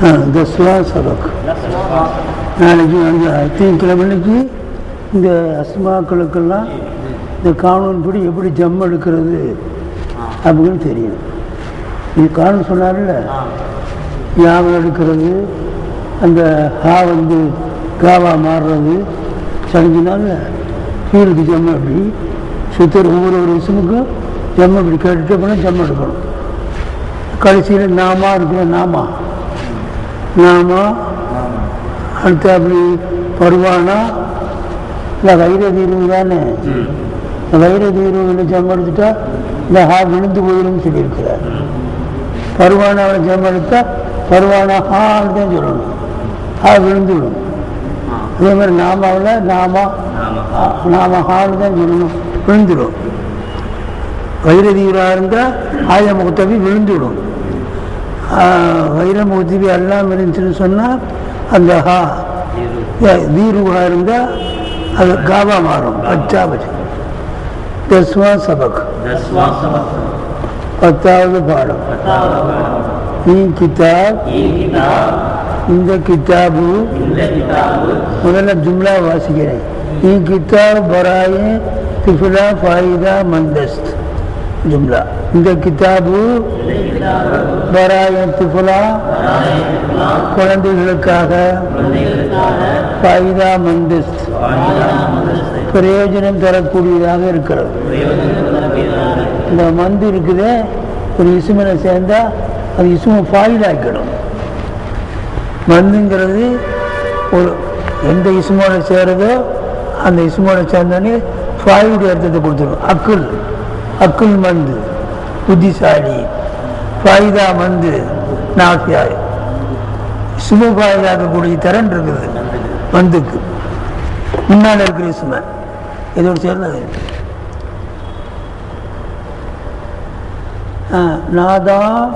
ஆ, தஸ்வா சபக் நாளைக்கு வந்து திங்கக்கிழமைக்கு இந்த அஸ்மாக்களுக்கெல்லாம் இந்த காணொன் படி எப்படி ஜம் எடுக்கிறது அப்படின்னு தெரியும் இது காணும் சொன்னார்ல யாகம் எடுக்கிறது அந்த ஹா வந்து காவா மாறுறது சரிஞ்சினால சீருக்கு ஜம் அப்படி சுத்தர் ஒவ்வொரு ஒரு விஷயமுக்கும் ஜம்ம அப்படி கேட்டுட்டு போனால் ஜம்ம எடுக்கணும். கடைசியில் நாமா இருக்கிற நாமா. நாமா அடுத்து அப்படி பருவானா? இல்லை வைர தீர்வு தானே. இந்த வைர தீர்வு ஜம்ம எடுத்துட்டா இந்த ஹா விழுந்து போயிடும்னு சொல்லியிருக்கிறார். பருவானாவில் ஜம்ம எடுத்தா பருவானா ஹான்னு தான் சொல்லணும். ஹா விழுந்து விடும். அதே மாதிரி நாமாவில் நாமா நாம ஹான்னு தான் சொல்லணும். விழுந்துடும். வைரதீராக இருந்தால் ஆய முகத்தவி விழுந்துடும். வைர முகத்தவி எல்லாம் இருந்துச்சுன்னு சொன்னால் அந்த ஹா தீருவா இருந்தால் அது காவா மாறும் பச்சா பச்சை தஸ்வா சபக். பத்தாவது பாடம். ஈ கிதாப். இந்த கிதாபு முதல்ல ஜும்லா வாசிக்கிறேன். ஈ கிதாப் பராயே திஃபுலா ஃபாயிதா மந்தஸ்த் ஜும்லா இந்த கிதாபு பராய திஃபுலா குழந்தைகளுக்காக ஃபாயிதா மந்தஸ்த் பிரயோஜனம் தரக்கூடியதாக இருக்கிறது இந்த மந்து இருக்குதே ஒரு இசுமனை சேர்ந்தா அது இசுமை ஃபாயிலாக்கிடும் மந்துங்கிறது ஒரு எந்த இசுமோட சேருதோ அந்த இசுமோட சேர்ந்தோடனே ஃபாயுடைய அர்த்தத்தை கொடுத்துரும் அக்குல். அக்குல் மந்து. புத்திசாலி. ஃபாயுதா மந்து. நாசியாய். சும ஃபாயுதாக்கக்கூடிய திறன் இருக்குது. மந்துக்கு. முன்னால் இருக்கிற சும. இதோடு சேர்ந்தது. ஆ, நாதா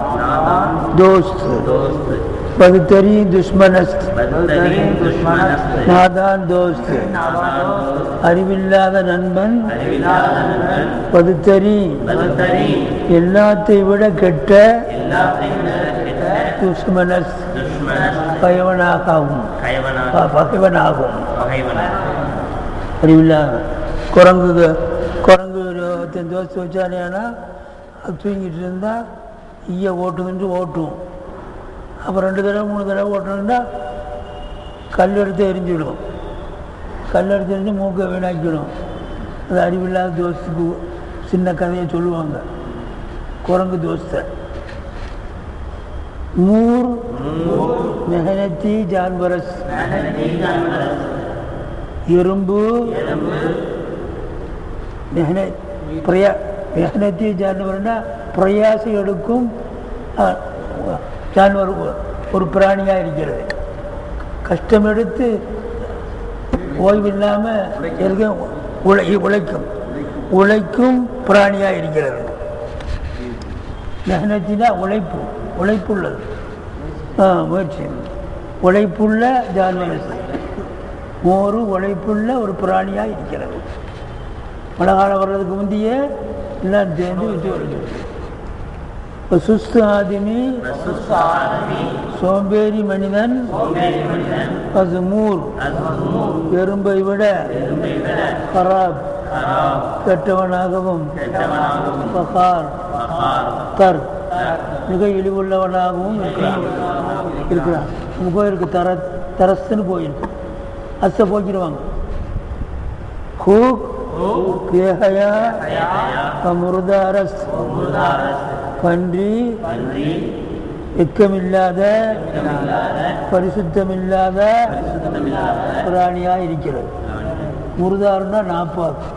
தோஸ்து. பகுத்தரி துஷ்மனஸ்த் நாதான் தோஸ்த் அறிவில்லாத நண்பன் பகுத்தரி எல்லாத்தை விட கெட்ட துஷ்மனஸ் பகைவனாகவும் பகைவனாகும் அறிவில்லாத குரங்கு குரங்கு தோஸ்து வச்சானேனா தூங்கிட்டு இருந்தா ஈய ஓட்டுதுன்ட்டு ஓட்டும் அப்புறம் ரெண்டு தடவை மூணு தடவை ஓட்டணும்னா கல் எடுத்து எரிஞ்சிடும் கல் எடுத்து எரிஞ்சு மூக்கை வீணாக்கிடும் அது அறிவில்லாத தோஸ்துக்கு சின்ன கதையை சொல்லுவாங்க. குரங்கு தோஸ்தை மூர் மெஹனத்தி ஜான்பரஸ். எறும்பு மெஹனத் மெஹனத்தி ஜான்பரன்னா பிரயாசம் எடுக்கும் தான் ஒரு ஒரு பிராணியாக இருக்கிறது. கஷ்டம் எடுத்து ஓய்வில்லாமல் இருக்க உழை உழைக்கும். உழைக்கும் பிராணியாக இருக்கிறது. மெஹனத்தினா உழைப்பு உழைப்புள்ளது. ஆ முயற்சி. உழைப்புள்ள ஜான்வர் மோரு உழைப்புள்ள ஒரு பிராணியாக இருக்கிறது. மழை காலம் வர்றதுக்கு முந்தைய எல்லாம் சேர்ந்து விட்டு வருகிறது வசுஸ்து சுஸ்து ஆதிமி சோம்பேறி மனிதன் பசுமூர் எறும்பை விட கராப் கெட்டவனாகவும் பகார் தர் மிக இழிவுள்ளவனாகவும் இருக்கிறான். இருக்கிறான் நம்ம கோயிலுக்கு தர தரஸ்துன்னு போயிருக்கு அசை போக்கிடுவாங்க ஹூக் கேஹயா முருதாரஸ் பன்றி வெக்கமில்லாத பரிசுத்தமில்லாத பிராணியாக இருக்கிறது முருதாருன்னா நாப்பாக்கு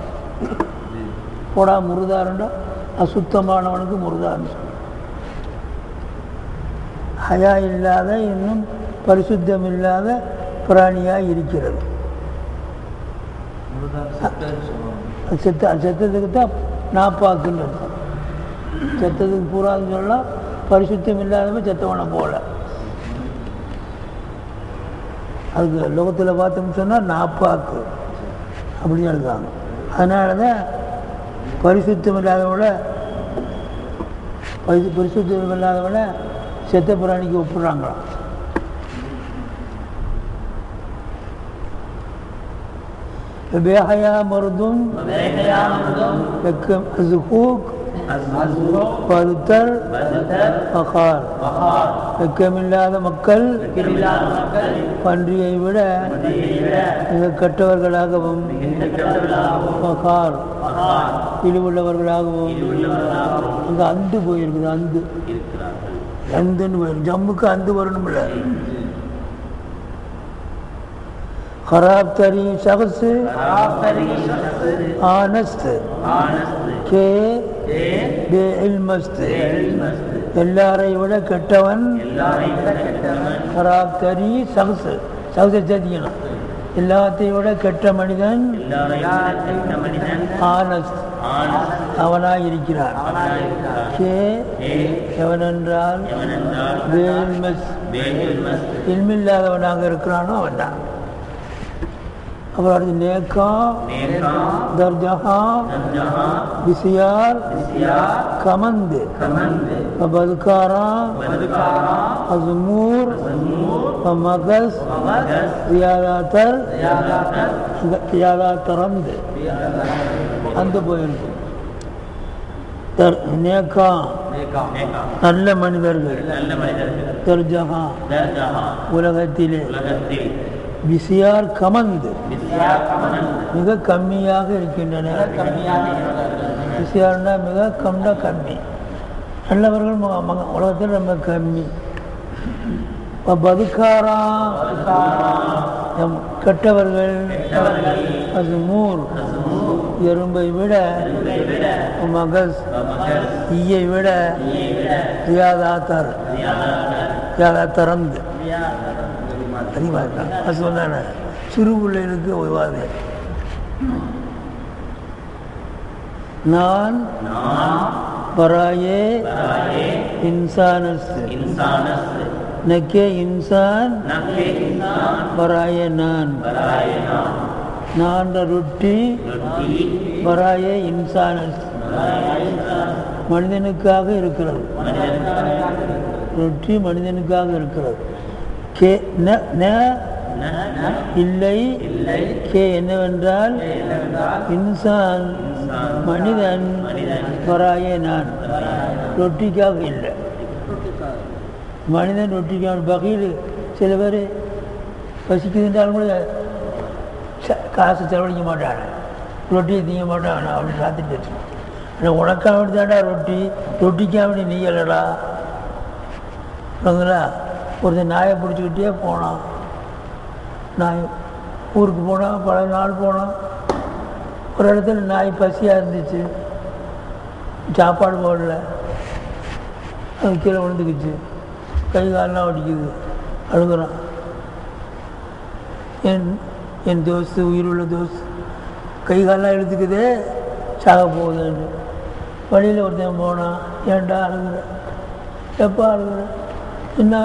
போடா முருதாருன்னா அசுத்தமானவனுக்கு முருதாருன்னு சொல்லு. ஹயா இல்லாத இன்னும் பரிசுத்தம் இல்லாத பிராணியாக இருக்கிறது செத்த செத்ததுக்கு தான் நாப்பாக்குன்னு செத்ததுக்கு பூரான்னு சொல்லலாம் பரிசுத்தம் இல்லாதவன் செத்தவனை போல. அதுக்கு லோகத்தில் பார்த்தோம்னு சொன்னால் நாப்பாக்கு அப்படின்னு எழுதாங்க அதனால தான் பரிசுத்தம் இல்லாதவங்கள பரிசு பரிசுத்தம் இல்லாதவளை செத்த பிராணிக்கு ஒப்புடுறாங்களாம் பேஹயா மருதும் வெக்கம் அசுஹூக் பருத்தல் பகார் வெக்கமில்லாத மக்கள் பன்றியை விட மிக கெட்டவர்களாகவும் இழிவுள்ளவர்களாகவும் அங்கே அந்து போயிருக்குது அந்து. அந்துன்னு ஜம்முக்கு அந்து வரணும்ல. خراب ترین شخص آنست, آنست, எல்லாரை விட கெட்டவன் பராப்தரி சகசு. சகசை சேர்த்திக்கணும் எல்லாத்தை விட கெட்ட மனிதன் ஆனஸ்ட் அவனாக இருக்கிறார் கே எவனென்றால் இல்மில்லாதவனாக இருக்கிறானோ அவன் தான் அப்புறம் அடுத்து நேக்கா தர்ஜஹா பிசியார் கமந்து பதுக்காரா அசுமூர் மகஸ் ரியாதாத்தர் ரியாதாத்தரந்து அந்த போயிருக்கு தர் நேக்கா நல்ல மனிதர்கள் தர்ஜஹா உலகத்திலே பிசியார் கமந்து. மிக கம்மியாக இருக்கின்றன. பிசியார்னா மிக கம்னா கம்மி. நல்லவர்கள் உலகத்தில் ரொம்ப கம்மி. பதுக்காரா கெட்டவர்கள் அது மூர் எறும்பை விட மகஸ். ஈயை விட ரியாதாத்தர் ரியாதாத்தரந்து அதிகமாக அது சொன்னான சிறு பிள்ளைகளுக்கு உதவாது. நான் பராயே இன்சானஸ் நக்கே இன்சான் பராயே நான். நான் ரொட்டி பராயே இன்சானஸ் மனிதனுக்காக இருக்கிறது. ரொட்டி மனிதனுக்காக இருக்கிறது. கே ந இல்லை கே என்னவென்றால் இன்சான் மனிதன் வராயே நான். ரொட்டிக்காக இல்லை. மனிதன் ரொட்டிக்கான. வகையில் சில பேர் பசிக்குதுன்றாலும் கூட காசு செலவழிக்க மாட்டாங்க. ரொட்டியை திங்க மாட்டான் அப்படின்னு சாத்திட்டு வச்சுக்கணும் ஆனால் உனக்காக வேண்டி தாண்டா ரொட்டி. ரொட்டிக்காக வேண்டி நீ இல்லடா. புரியுதுங்களா ஒருத்தன் நாயை பிடிச்சிக்கிட்டே போனான். நாய் ஊருக்கு போனால் பல நாள் போனான். ஒரு இடத்துல நாய் பசியாக இருந்துச்சு. சாப்பாடு போடல. அது கீழே விழுந்துக்குச்சு. கை காலெலாம் வடிக்குது அழுகுறான். என் என் தோஸ்து உயிருள்ள தோஸ்து கை காலெலாம் இழுத்துக்குதே சாக போகுதுன்னு. வழியில் ஒருத்தன் போனான். ஏன்டா அழுகுற? எப்போ அழுகுற? என்ன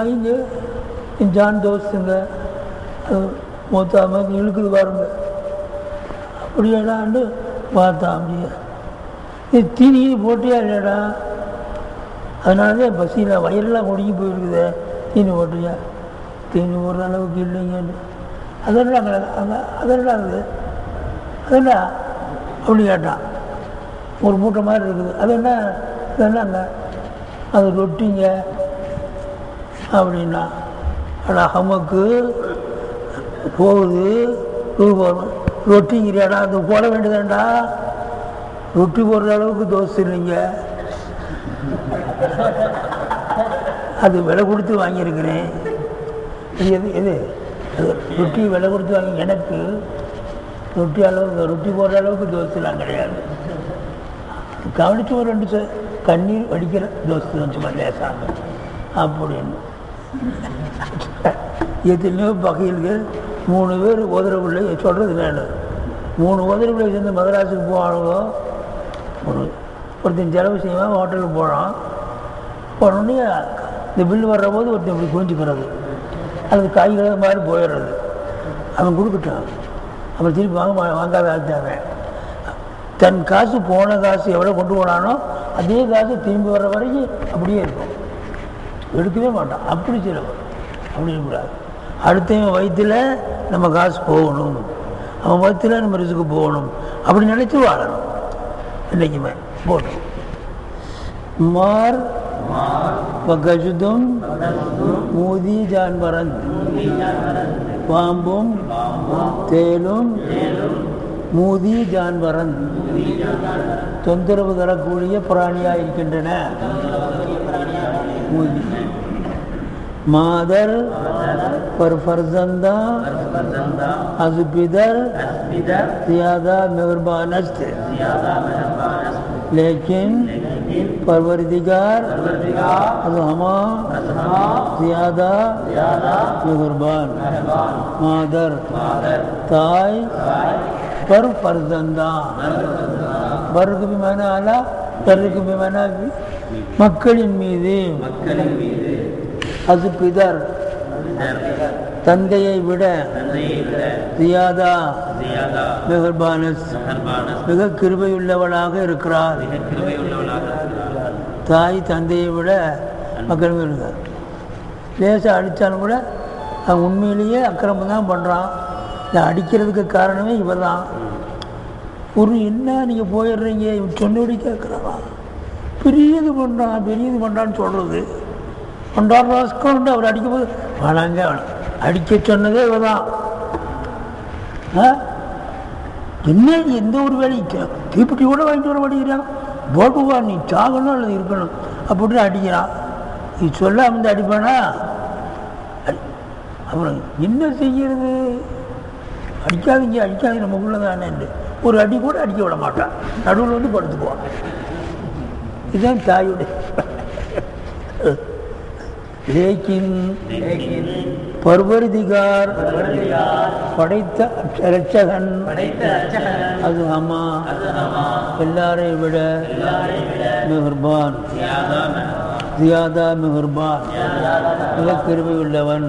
ஜான் தோஸ்துங்க அது இழுக்குது பாருங்க. அப்படியாடான்னு பார்த்தா அப்படியே இது தீனி போட்டியா இல்லைடா அதனால தான் பசியில் வயரெல்லாம் முடிஞ்சு போயிருக்குதே. தீனி போட்டியா? தீனி போடுற அளவுக்கு இல்லைங்கன்னு. அதெல்லாம் அங்கே அதெல்லாம் இருக்குது அதெல்லாம் அப்படி கேட்டான் ஒரு மூட்டை மாதிரி இருக்குது. அது என்ன அது என்னங்க அது ரொட்டிங்க. அப்படின்னா ஆனால் ஹமக்கு போகுது ரூபம் ரொட்டிங்கிறியாடா அது போட வேண்டியதாண்டா ரொட்டி போடுற அளவுக்கு தோசை இல்லைங்க. அது விலை கொடுத்து வாங்கியிருக்கிறேன். எது எது? ரொட்டி விலை கொடுத்து வாங்கி எனக்கு ரொட்டி அளவுக்கு ரொட்டி போடுற அளவுக்கு தோசைலாம் கிடையாது. கவனிச்சு ஒரு ரெண்டு கண்ணீர் வடிக்கிற தோசை வச்சுமா லேசாங்க அப்படின்னு. எத்தனையோ பகையில்கள் மூணு பேர் உதரவுள்ள சொல்கிறது வேணும் மூணு உதரவுள்ள சேர்ந்து மதராசுக்கு போவாங்களோ ஒரு ஒருத்தன் செலவு செய்வான் ஹோட்டலுக்கு போகிறான் போனோடனே இந்த பில்லு வர்ற போது ஒருத்தன் இப்படி குஞ்சிக்கிறது அது காய்கறி மாதிரி போயிடுறது. அவன் கொடுக்கட்டான் அப்புறம் திருப்பி வாங்க வாங்காத ஆகிட்டாங்க தன் காசு போன காசு எவ்வளோ கொண்டு போனானோ அதே காசு திரும்பி வர்ற வரைக்கும் அப்படியே இருக்கும். எடுக்கவே மாட்டான். அப்படி செலவு அப்படி கூடாது அடுத்தவன் வயிற்றுல நம்ம காசு போகணும். அவன் வயிற்றில் நம்ம ரிசுக்கு போகணும். அப்படி நினைச்சு வாழணும். என்றைக்குமே போட்டோம் மார் கஜுதும் மூதி ஜான்வரன் பாம்பும் தேலும் மூதி ஜான்வரன் தொந்தரவு தரக்கூடிய பிராணியாக இருக்கின்றன مادر پر فرزندہ، از پدر زیادہ مہربان است لیکن پروردگار، از ہما زیادہ مہربان۔ مادر تائی پر فرزندہ۔ برگ بھی معنی آلہ ترک بھی معنی بھی۔ மக்களின் மீது. அது பிதர் தந்தையை விட தியாதா மெஹர்பானஸ் மெஹர்பான மிக கிருபையுள்ளவளாக இருக்கிறார். தாய் தந்தையை விட மக்கள் மேல் இருக்கார் லேசாக அடித்தாலும் கூட அவன் உண்மையிலேயே அக்கிரமம் தான் பண்ணுறான் இதை அடிக்கிறதுக்கு காரணமே இவர் தான் ஒரு என்ன நீங்கள் போயிடுறீங்க? இவன் சொன்னபடி கேட்குறான். பெரியது பண்ணுறான் பெரியது பண்ணுறான்னு சொல்கிறது பண்டார் ராஸ்கோண்டு அவர் அடிக்கும்போது வேணாங்க வேணாம் அடிக்க சொன்னதே இவதான் ஆ? என்ன எந்த ஒரு வேலையும் தீப்பெட்டி கூட வாங்கிட்டு வர மாட்டேங்கிறான். போட்டுவா நீ சாகணும் அல்லது இருக்கணும். அப்படின்னு அடிக்கிறான். நீ சொல்ல வந்து அடிப்பானா? அடி- அப்புறம் என்ன செய்கிறது அடிக்காதீங்க அடிக்காதீங்க நமக்குள்ள தானே ஒரு அடி கூட அடிக்க விட மாட்டான். நடுவில் வந்து படுத்துக்குவான். இதுதான் தாயுடைய லேக்கின் பர்வரிதிகார் படைத்த ரட்சகன். படைத்த அது அம்மா எல்லாரையும் விட மெஹர்பான் ஜியாதா மெஹர்பான் மிக கிருபை உள்ளவன்.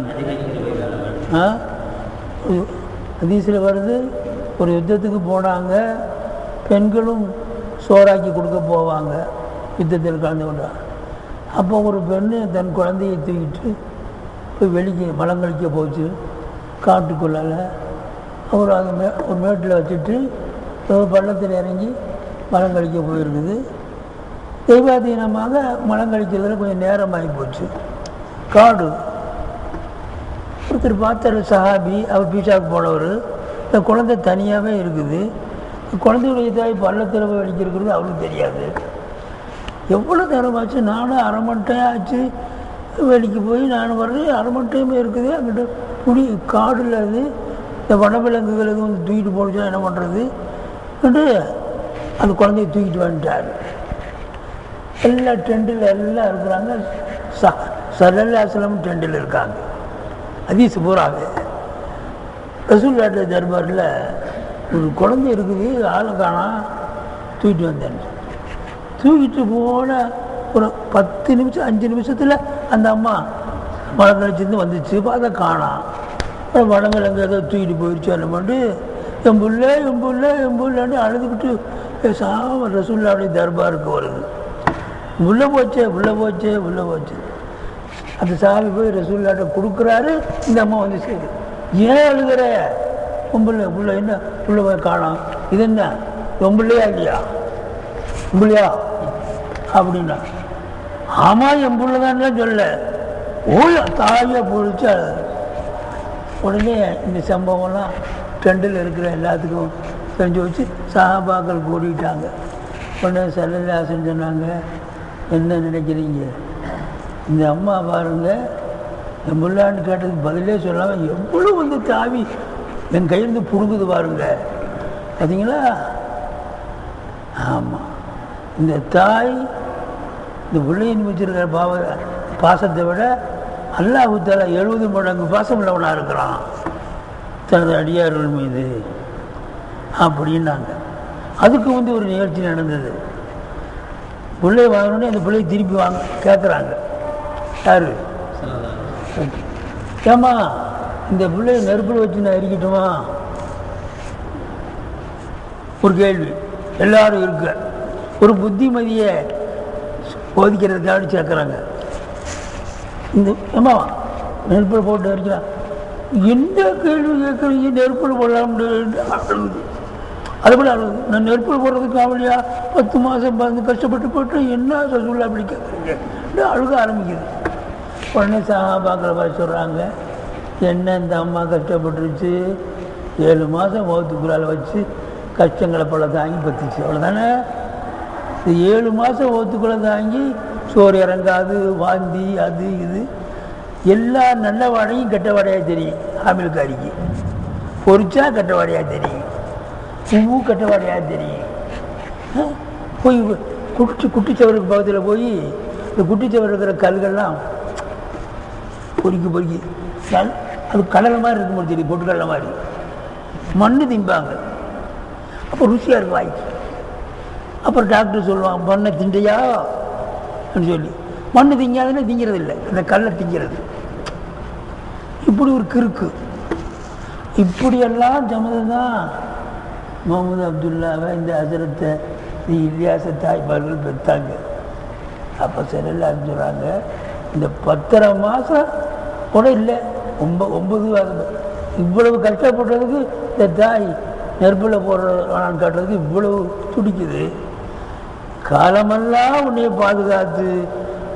அதீசில் வருது ஒரு யுத்தத்துக்கு போனாங்க பெண்களும் சோறாக்கி கொடுக்க போவாங்க. யுத்தத்தில் கலந்து கொண்டார். அப்போ ஒரு பெண்ணு தன் குழந்தையை தூக்கிட்டு போய் வெளிக்கு மலங்கழிக்க போச்சு. காட்டுக்குள்ளால் அவர் அந்த மே ஒரு மேட்டில் வச்சுட்டு ஒரு பள்ளத்தில் இறங்கி மலங்கழிக்க போயிருக்குது. தெய்வாதீனமாக மலங்கழிக்கிறதுல கொஞ்சம் நேரமாகி போச்சு. காடு. ஒருத்தர் பார்த்தார் சஹாபி அவர் பீஷாவுக்கு போனவர். இந்த குழந்தை தனியாகவே இருக்குது. குழந்தையுடைய தாய் பள்ளத்தில் போய் அடிக்கிறது அவருக்கு தெரியாது. எவ்வளோ நேரம் ஆச்சு நானும் அரை மணி டைம் ஆச்சு. வேலைக்கு போய் நான் வர்றேன் அரை மணி டைம் இருக்குது. அங்கிட்ட புடி காடில் அது. இந்த வனவிலங்குகள் எதுவும் வந்து தூக்கிட்டு போடுச்சா என்ன பண்ணுறது அந்த குழந்தைய தூக்கிட்டு வந்துட்டார். எல்லா டெண்டில் எல்லாம் இருக்கிறாங்க. ச சல்லல்லாசலம் டெண்டில் இருக்காங்க. அதீஸ் பூராவே. ரசூல்லாட்ட தர்பாரில் ஒரு குழந்தை இருக்குது. ஆளை காணா தூக்கிட்டு வந்தேன் தூக்கிட்டு போன ஒரு பத்து நிமிஷம் அஞ்சு நிமிஷத்தில் அந்த அம்மா மழை வந்துச்சு. பார்த்தா காணாம். வடங்கள் எங்கே ஏதோ தூக்கிட்டு போயிடுச்சு அந்த மாதிரி. என் புள்ள என் புள்ள என் புள்ளன்னு அழுதுகிட்டு பேசாம ரசூல்லாவுடைய தர்பாருக்கு வருது. உள்ள போச்சே உள்ள போச்சே உள்ள போச்சு. அந்த சாமி போய் ரசூல்லாட்ட கொடுக்குறாரு. இந்த அம்மா வந்து சரி. ஏன் அழுகிற? உம்பிள்ள புள்ள என்ன? உள்ள போய் காணோம். இது என்ன? உம்பிள்ளையா இல்லையா? இல்லையா அப்படின்னா. ஆமாம் என் பிள்ளைதான் சொல்ல. ஓய் தாயை பொழிச்சு உடனே இந்த சம்பவம்லாம் ட்ரெண்டில் இருக்கிற எல்லாத்துக்கும் தெரிஞ்சு வச்சு சகாபாக்கள் கூடிட்டாங்க. உடனே செல்லல்லாசன் சொன்னாங்க என்ன நினைக்கிறீங்க? இந்த அம்மா பாருங்க என் பிள்ளான்னு கேட்டதுக்கு பதிலே சொல்லாமல் எவ்வளோ வந்து தாவி என் கையிலேருந்து புடுங்குது பாருங்க. பார்த்தீங்களா ஆமாம் இந்த தாய் இந்த பிள்ளையின் வச்சிருக்கிற பாவ பாசத்தை விட அல்லாஹு தாலா எழுபது மடங்கு பாசம் உள்ளவனாக இருக்கிறான். தனது அடியார்கள் மீது. அப்படின்னாங்க. அதுக்கு வந்து ஒரு நிகழ்ச்சி நடந்தது. பிள்ளை வாங்கினோடனே அந்த பிள்ளையை திருப்பி வாங்க கேட்குறாங்க யாரு? ஏம்மா இந்த பிள்ளையை நெருப்பில் வச்சு நான் எரிக்கட்டுமா? ஒரு கேள்வி. எல்லாரும் இருக்க. ஒரு புத்திமதியை போதிக்கிறதுக்காக சேர்க்குறாங்க இந்த ஏமா நெருப்பில் போட்டு அடிக்கலாம் எந்த கேள்வி கேட்குறீங்க? நெருப்பில் போடலாம் அதுபோல் அழுது. நான் நெருப்பில் போடுறதுக்கு ஆவலியா? பத்து மாதம் பார்த்து கஷ்டப்பட்டு போட்டு என்ன சொல்ல அப்படி கேட்குறீங்க? அழுக ஆரம்பிக்குது. உடனே சாபாக்கிற மாதிரி சொல்கிறாங்க என்ன இந்த அம்மா கஷ்டப்பட்டுருச்சு? ஏழு மாதம் முகத்துக்குள்ளால் வச்சு கஷ்டங்களை போல தாங்கி பத்துச்சு. அவ்வளோதானே இந்த ஏழு மாதம் ஓத்துக்குள்ளே தாங்கி சோறு இறங்காது வாந்தி அது இது. எல்லா நல்ல வாடையும் கெட்ட வாடையாக தெரியும் ஆமில்காரிக்கு பொரிச்சா கெட்ட வாடையாக தெரியும் பூ கெட்ட வாடையாக தெரியும். போய் குட்டி குட்டிச்சவருக்கு பக்கத்தில் போய் இந்த குட்டிச்சவர் இருக்கிற கல்கள்லாம் பொறுக்கி பொறுக்கி. நல்- அது கடல் மாதிரி இருக்கும் தெரியும் பொட்டுக்கடலை மாதிரி. மண்ணு திம்பாங்க. அப்போ ருசியாக இருக்கும் வாய்க்கு. அப்புறம் டாக்டர் சொல்லுவான் மண்ணை திண்டையா அப்படின்னு சொல்லி. மண்ணு திங்காதுன்னு திங்கிறது இல்லை அந்த கல்லை திங்கிறது. இப்படி ஒரு கிறுக்கு. இப்படியெல்லாம் சம்மதம் தான் முகமது அப்துல்லாவை இந்த அசரத்தை இந்த இலியாச தாய்ப்பார்கள் பெற்றாங்க. அப்போ சிறையில் சொல்கிறாங்க இந்த பத்தரை மாதம் கூட இல்லை. ஒம்ப ஒன்பது மாதம் இவ்வளவு கஷ்டப்படுறதுக்கு இந்த தாய் நெருப்பில் போடுறான்னு காட்டுறதுக்கு இவ்வளவு துடிக்குது. காலமெல்லாம் உன்னை பாதுகாத்து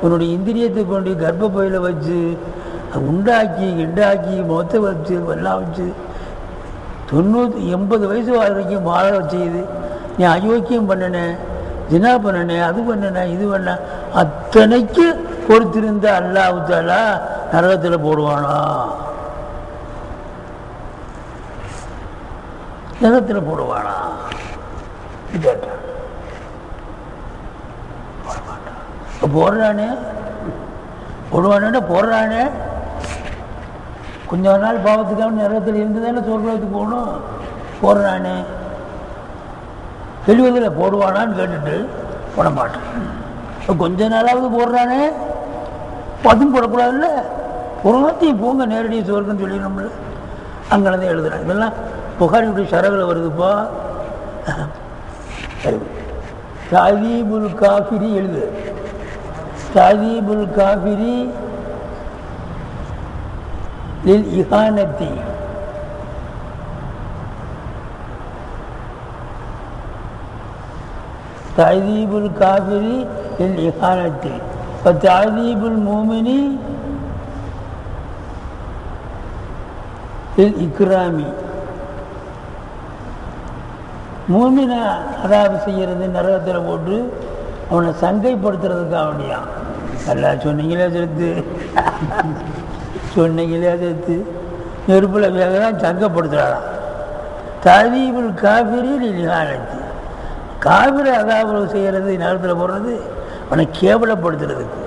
உன்னுடைய இந்திரியத்தை கொண்டு கர்ப்பப்பையில் வச்சு உண்டாக்கி கிண்டாக்கி மொத்த வச்சு எல்லாம் வச்சு தொண்ணூற்றி எண்பது வயசு வரைக்கும் வாழ வச்சுது நீ அயோக்கியம் பண்ணினேன் ஜினா பண்ணினேன் அது பண்ணினேன் இது பண்ண அத்தனைக்கு பொறுத்திருந்த அல்லாஹ் தாலா நரகத்தில் போடுவானா? நரகத்தில் போடுவானா இது கேட்டான் போட மாட்டான் இப்போ போடுறானே? போடுவானே போடுறானே? கொஞ்ச நாள் பாவத்துக்காக நேரத்தில் இருந்து தானே சொர்க்கத்துக்கு போகணும்? போடுறானே. தெளிவதில் போடுவானான்னு கேட்டுட்டு போட மாட்டேன். கொஞ்ச நாளாவது போடுறானே? அதுவும் போடக்கூடாதுல்ல? பொருளாத்தையும் போங்க நேரடியாக சொர்க்கம் சொல்லிடணும்ல அங்கேருந்து எழுதுறேன். இதெல்லாம் புகாரியுடைய சரகில் வருதுப்பா. சரி. தாதீபுல் காஃபிரி எழுது. ததீபுல் காஃபிரி லில் இகானத்தி ததீபுல் காஃபிரி லில் இகானத்தி இப்போ ததீபுல் மூமினி லில் இக்ராமி. மூமினா அதாவது செய்கிறது நரகத்தில் போட்டு அவனை சங்கைப்படுத்துறதுக்காக வேண்டியான் நல்லா சொன்னீங்களே சேர்த்து சொன்னீங்களே சேர்த்து நெருப்பில் வேகலாம் சங்கப்படுத்துகிறாராம் ததீபுல் காபிரி லிஹானத்தி காவிரி அதாவது செய்கிறது நேரத்தில் போடுறது அவனை கேவலப்படுத்துறதுக்கு.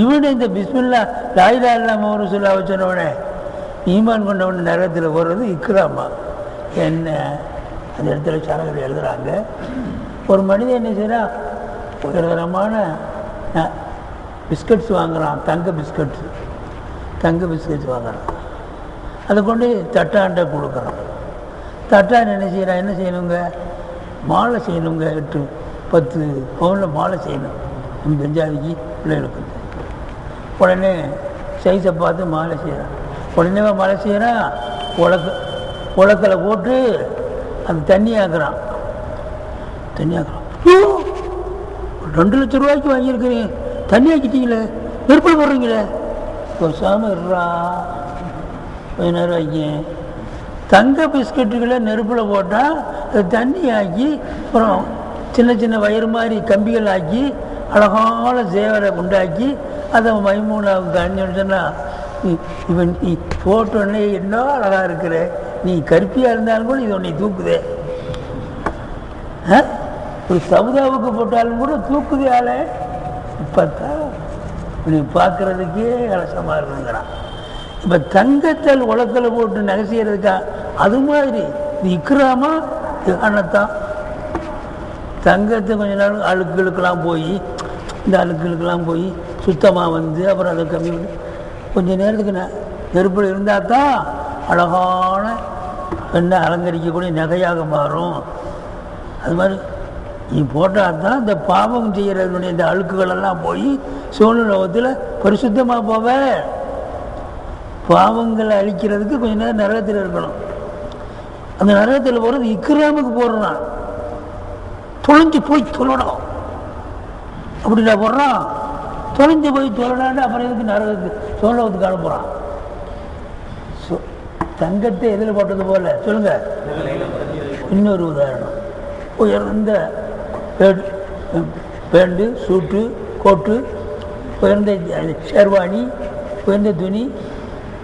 இவனை இந்த பிஸ்மில்லா லாயிலா இல்லாம ஒரு சொல்லா வச்சுனவனே ஈமான் கொண்டவன் நரகத்தில் போடுறது இக்ராமா. என்ன? அந்த இடத்துல சரகர்கள் எழுதுகிறாங்க ஒரு மனிதன் என்ன செய்கிறான் ஒரு தரமான பிஸ்கட்ஸ் வாங்குகிறான் தங்க பிஸ்கட்ஸ். தங்க பிஸ்கட்ஸ் வாங்குறான். அதை கொண்டு தட்டாண்ட கொடுக்குறான். தட்டான் என்ன செய்கிறான் என்ன செய்யணுங்க? மாலை செய்யணுங்க. எட்டு பத்து பவுனில் மாலை செய்யணும். நம்ம பெஞ்சாதிக்கு பிள்ளைகளுக்கு உடனே சைஸை பார்த்து மாலை செய்கிறான் உடனே மாலை செய்கிறான் உலக்க உலக்கில் போட்டு அந்த தண்ணி ஆக்குறான். தண்ணி ஆக்குறான். ரெண்டு லட்சம் ரூபாய்க்கு வாங்கியிருக்கிறேன். தண்ணி ஆக்கிட்டீங்களே நெருப்பில் போடுறீங்களே? பேசாமல் இருறா கொஞ்ச நேரம் தங்க பிஸ்கட்டுகளை நெருப்பில் போட்டால் தண்ணி ஆக்கி அப்புறம் சின்ன சின்ன வயிறு மாதிரி கம்பிகள் ஆக்கி அழகான சேவரை உண்டாக்கி அதை மைமூனாவுக்கு அணிஞ்சு சொன்னால் இவன் நீ போட்டோன்னே என்ன அழகாக இருக்கிற. நீ கருப்பியாக இருந்தாலும் கூட இது உன்னை தூக்குதே. ஆ? ஒரு சமுதாவுக்கு போட்டாலும் கூட தூக்குது ஆளே. இப்போத்தான் நீ பார்க்குறதுக்கே அலசமாக இருக்குங்கிறான் இப்போ தங்கத்தல் உலக்கில் போட்டு நகை செய்கிறதுக்கா அது மாதிரி. இது இக்ராமா? திகானத்தான் தங்கத்தை கொஞ்ச நாள் அழுக்குகளுக்கெல்லாம் போய் இந்த அழுக்குகளுக்கெல்லாம் போய் சுத்தமாக வந்து அப்புறம் அதை கம்மி பண்ணி கொஞ்சம் நேரத்துக்கு ந நெருப்பில் இருந்தால் தான் அழகான பெண்ணை அலங்கரிக்கக்கூடிய நகையாக மாறும். அது மாதிரி நீ போட்டால் தான் இந்த பாவம் செய்கிறதுனுடைய இந்த அழுக்குகள் எல்லாம் போய் சூழ்நிலத்தில் பரிசுத்தமாக போவ. பாவங்களை அழிக்கிறதுக்கு கொஞ்ச நேரம் நரகத்தில் இருக்கணும். அந்த நரகத்தில் போகிறது இக்ராமுக்கு போடுறான். தொலைஞ்சு போய் தொழணும். அப்படின்னா போடுறான். தொலைஞ்சு போய் தொழலான்னு அப்புறம் எதுக்கு நரகத்துக்கு சோழத்துக்கு அனுப்புகிறான் தங்கத்தை எதில் போட்டது போல? சொல்லுங்க. இன்னொரு உதாரணம். உயர்ந்த பேண்டு சூட்டு கோட்டு உயர்ந்த ஷெர்வானி உயர்ந்த துணி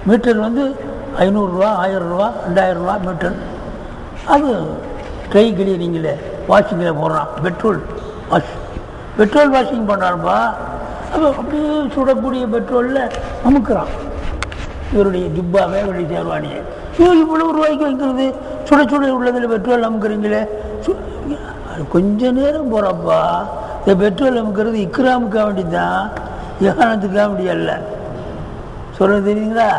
மீட்டர் வந்து ஐநூறுரூவா ஆயிரம் ரூபா ரெண்டாயிரம் ரூபா மீட்டர். அது ட்ரை கிளீனிங்கில் வாஷிங்கில் போடுறான் பெட்ரோல் வாஷ் பெட்ரோல் வாஷிங் பண்ணுறான்ப்பா அப்போ அப்படியே சுடக்கூடிய பெட்ரோலில் அமுக்குறான். இவருடைய ஜுப்பாவை இவருடைய சேர்வாணியை. இவ்வளவு ரூபாய்க்கு வைக்கிறது சுட சுட உள்ளதில் பெட்ரோல் அமுக்குறீங்களே? சு- அது கொஞ்ச நேரம் போகிறப்பா இந்த பெட்ரோல் அமுக்கிறது இக்ராமுக்காக வேண்டி தான் ஏகானத்துக்காக வேண்டியல்ல சொல்கிறது தெரியுங்களா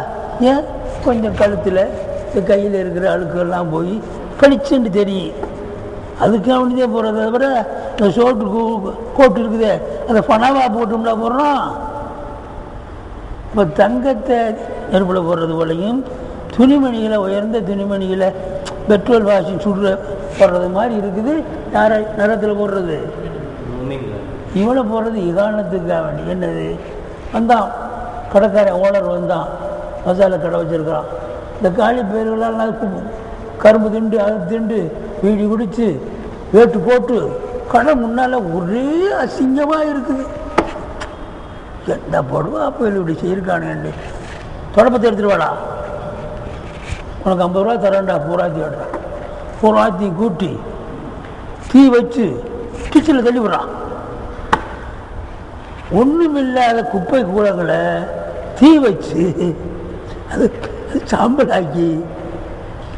ஏன்? கொஞ்சம் கழுத்தில் இந்த கையில் இருக்கிற அழுக்கெல்லாம் போய் பளிச்சுன்னு தெரியும். அதுக்காக வேண்டியதே போகிறத தவிர இந்த சோட்டு கோட்டு இருக்குதே அதை பனாவா போட்டோம்னா போடுறோம். இப்போ தங்கத்தை நெருப்பில் போடுறது போலையும் துணிமணிகளை உயர்ந்த துணிமணிகளை பெட்ரோல் வாஷிங் சுடுற போடுறது மாதிரி இருக்குது. யாரை நிறத்தில் போடுறது? இவனை போடுறது இகானத்துக்காக வேண்டி. என்னது? வந்தான். கடைக்காரன் ஓனர் வந்தான். மசாலா கடை வச்சிருக்கான் இந்த காலி பேர்களெல்லாம் கு- கரும்பு திண்டு அது திண்டு வீடி குடிச்சு வேட்டு போட்டு கடை முன்னால் ஒரே அசிங்கமாக இருக்குது. என்ன போடுவா? அப்போ இப்படி செய்யிருக்கானுங்க தொடப்பத்தை எடுத்துட்டு வாடா. உனக்கு ஐம்பது ரூபா தரேன்டா பூராத்தி விடுறான் பூராத்தி கூட்டி தீ வச்சு கிச்சனில் தள்ளி விடுறான் ஒன்றுமில்லாத குப்பை கூடங்களை தீ வச்சு அது சாம்பல் சாம்பலாக்கி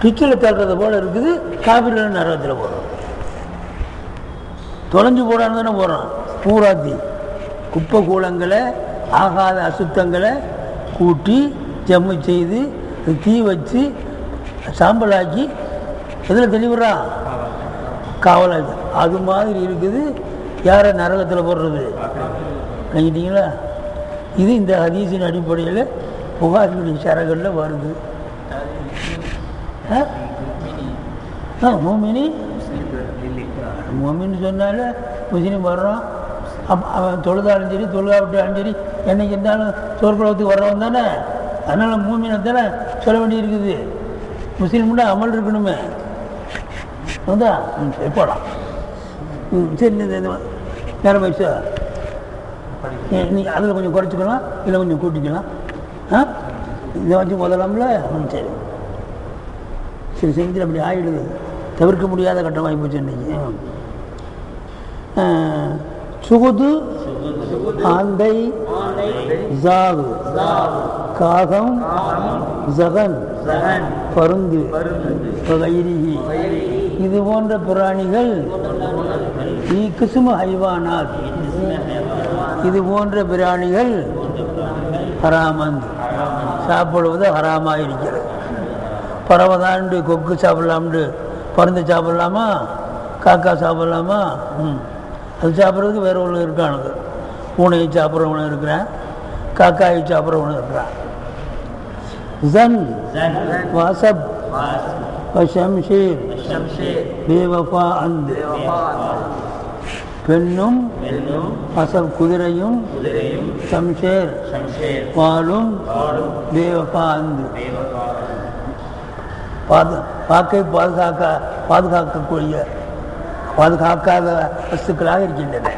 கிச்சனில் தள்ளுறது போல இருக்குது காவிரியில் நரகத்தில் போகிறோம் தொலைஞ்சு போடான்னு தானே போகிறோம் பூராத்தி குப்பை கூலங்களை ஆகாத அசுத்தங்களை கூட்டி ஜம்மு செய்து தீ வச்சு சாம்பலாக்கி எதில் தெளிவுறான் காவலாக்கி. அது மாதிரி இருக்குது. யாரை நரகத்தில் போடுறது? நினைக்கிட்டீங்களா இது இந்த ஹதீஸின் அடிப்படையில் புகாரினுடைய சரகளில் வருது. ஆ? ஆ மோமினி? மோமின்னு சொன்னால முஸ்லீம் வர்றோம் அப் அவன் தொழுதாலும் சரி தொழுகாவிட்டாலும் சரி என்னைக்கு இருந்தாலும் சோர்குலத்துக்கு வர்றவன் தானே? அதனால் மூமினை தானே சொல்ல வேண்டியிருக்குது. முஸ்லீம்னா அமல் இருக்கணுமே. வந்தா? ம் சரி போகலாம் ம் சரி நேரம் ஆயிடுச்சா? நீ- நீ அதில் கொஞ்சம் குறைச்சிக்கலாம் இல்லை கொஞ்சம் கூட்டிக்கலாம். ஆ? இதை வச்சு முதலாம்ல? ம் சரி. சரி செஞ்சில் அப்படி ஆயிடுது. தவிர்க்க முடியாத கட்டமாகி போச்சு இன்னைக்கு. ஆ, சுகுது ஆந்தை ஜாகு காகம் ஜகன். பருந்து இது போன்ற பிராணிகள் கிசுமு ஹைவானாத் இது போன்ற பிராணிகள் ஹராமந்த். சாப்பிடுவது ஹராமாக இருக்கிறது பறவைதாண்டு கொக்கு சாப்பிடலாம்னு பருந்து சாப்பிடலாமா காக்கா சாப்பிடலாமா? அது சாப்பிட்றதுக்கு வேற ஒன்று இருக்கானுங்க பூனையை சாப்பிட்றவனும் இருக்கிறான் காக்காயை சாப்பிட்றவனும் இருக்கிறான். ஜன் வாசப் வஷம்ஷீர் பேவஃபா அந்த பெண்ணும் அசல் குதிரையும் சம்ஷேர் பாலும் தேவபா அந்து பாது வாக்கை பாதுகாக்க பாதுகாக்கக்கூடிய பாதுகாக்காத வஸ்துக்களாக இருக்கின்றன.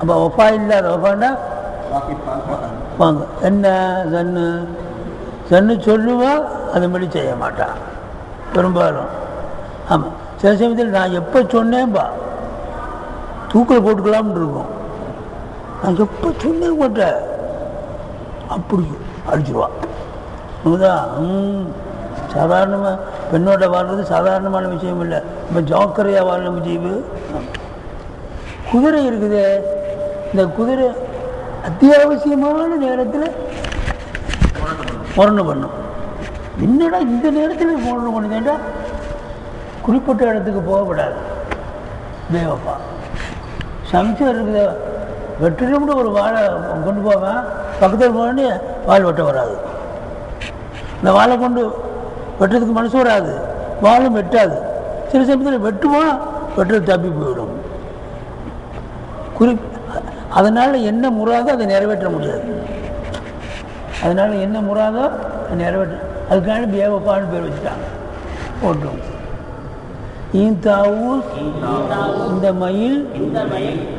அப்போ ஒப்பா இல்லாத ஒப்பாண்டா வாங்க என்ன சன்னு? சன்னு சொல்லுவா அதுபடி செய்ய மாட்டான் பெரும்பாலும். ஆமாம் சில சமயத்தில் நான் எப்போ சொன்னேன்பா தூக்கில் போட்டுக்கலாம்னு இருக்கும். நான் எப்போ சொன்னேன் போட்ட அப்படி அடிச்சிருவா. உண்மைதா? ம். சாதாரணமாக பெண்ணோட வாழ்றது சாதாரணமான விஷயம் இல்லை. இப்போ ஜோக்கரையாக வாழணும் விஷயம் குதிரை இருக்குது. இந்த குதிரை அத்தியாவசியமான நேரத்தில் முரணு பண்ணும். என்னடா இந்த நேரத்தில் முரணு பண்ணுதேண்டா குறிப்பிட்ட இடத்துக்கு போகக்கூடாது தேவப்பா. சமைச்சு இருக்குது வெட்டினோம்னு ஒரு வாழை கொண்டு போவேன் பக்கத்தில் போனே வால் வெட்ட வராது. இந்த வாழை கொண்டு வெட்டுறதுக்கு மனசு வராது. வாழும் வெட்டாது. சில சமயத்தில் வெட்டுவோம் வெட்டுறது தப்பி போயிடும். குறி அதனால் என்ன முறாதோ அதை நிறைவேற்ற முடியாது. அதனால் என்ன முறாதோ அதை நிறைவேற்ற அதுக்கான பேவப்பான்னு பேர் வச்சுட்டாங்க. போட்டோம் ஈந்தாவூஸ் இந்த மயில்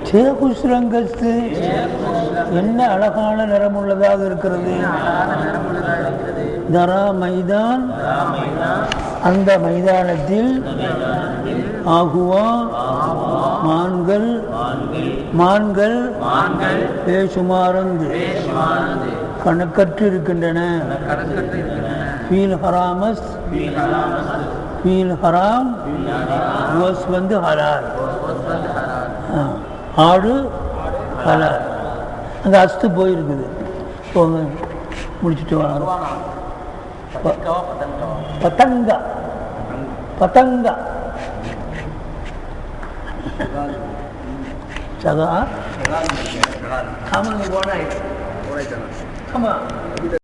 சேகுஸ்ரங்கஸ்து என்ன அழகான நிறமுள்ளதாக இருக்கிறது. தரா மைதான் அந்த மைதானத்தில் ஆகுவா மான்கள் மான்கள் பேசுமாறந்து கணக்கற்று இருக்கின்றன ஃபீல் ஹராமஸ் ஃபீல் ஹராம் ஓஸ் வந்து ஹலால் ஆடு ஹலால் அங்கே அஸ்து போயிருக்குது. போங்க முடிச்சுட்டு வாங்க. பத்தங்கா. பத்தங்கா. சகா ஆமாங்க போனா ஆமாம்